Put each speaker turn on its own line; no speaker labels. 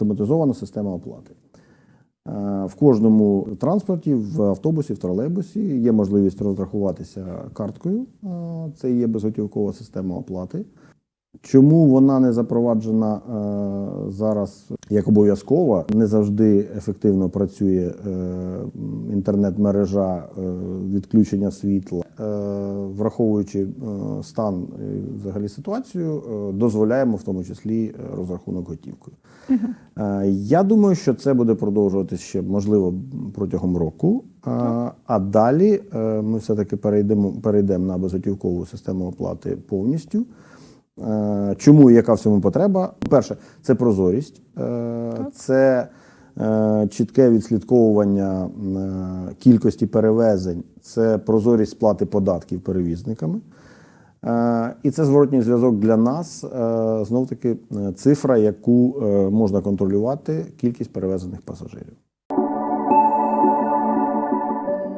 автоматизована система оплати. Е, В кожному транспорті, в автобусі, в тролейбусі є можливість розрахуватися карткою. Е, Це є безготівкова система оплати. Чому вона не запроваджена е, зараз як обов'язкова? Не завжди ефективно працює е, інтернет-мережа, е, відключення світла. Е, враховуючи е, стан і взагалі ситуацію, е, дозволяємо в тому числі е, розрахунок готівкою. Е, Я думаю, що це буде продовжуватися ще можливо протягом року. А, а далі е, ми все-таки перейдемо, перейдемо на безготівкову систему оплати повністю. Е, Чому і яка в цьому потреба? Перше, це прозорість, е, це е, чітке відслідковування кількості перевезень, це прозорість сплати податків перевізниками. І це зворотній зв'язок для нас. Знов таки цифра, яку можна контролювати, кількість перевезених пасажирів.